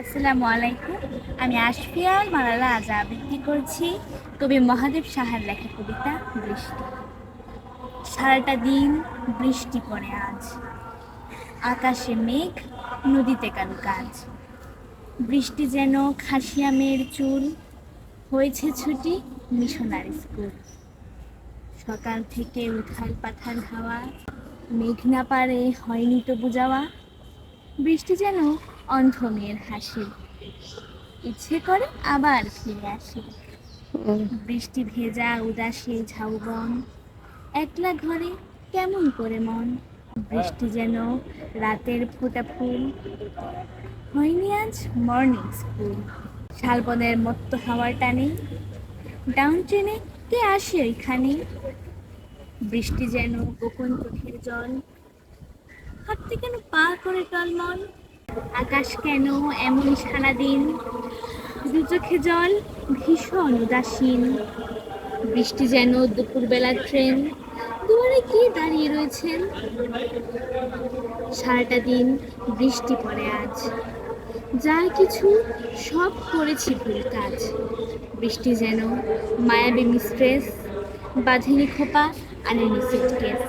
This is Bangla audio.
আসসালামু আলাইকুম। আমি আশফিয়াল মালালা আজ আবৃত্তি করছি। কবি মহাদেব সাহার লেখা কবিতা, বৃষ্টি। সারাটা দিন বৃষ্টি পড়ে আজ। আকাশে মেঘ, নদীতে কারও কাজ। বৃষ্টি যেন খাসিয়া মেয়ের চুল। হয়েছে ছুটি, মিশনারি স্কুল। সকাল থেকে উথাল পাথাল হাওয়া। মেঘ না পারে, হয়নি তো বুঝাওয়া বৃষ্টি যেন অন্ধ মেয়ের হাসি। ইচ্ছে করে আবার ফিরে আসে। বৃষ্টি ভেজা উদাসী ঝাউবন। একলা ঘরে কেমন করে মন? বৃষ্টি যেন রাতের ফুটা ফুল। হয়নি আজ মর্নিং স্কুল শালবনের মত্ত হাওয়ার টানে। ডাউন ট্রেনে কে আসে ওইখানে? বৃষ্টি যেন গোপন চোখের জল। হাঁটতে কেন পা করে টলমল? আকাশ কেন এমন সারাদিন? দু চোখে জল ভীষণ উদাসীন। বৃষ্টি যেন দুপুরবেলার ট্রেন। দুয়ারে কে দাঁড়িয়ে রয়েছেন? সারাটা দিন বৃষ্টি পড়ে আজ। যা কিছু সব করেছি ভুল কাজ। বৃষ্টি যেন মায়াবী মিস্ট্রেস, বাঁধেনি খোপা, আনেনি সুটকেস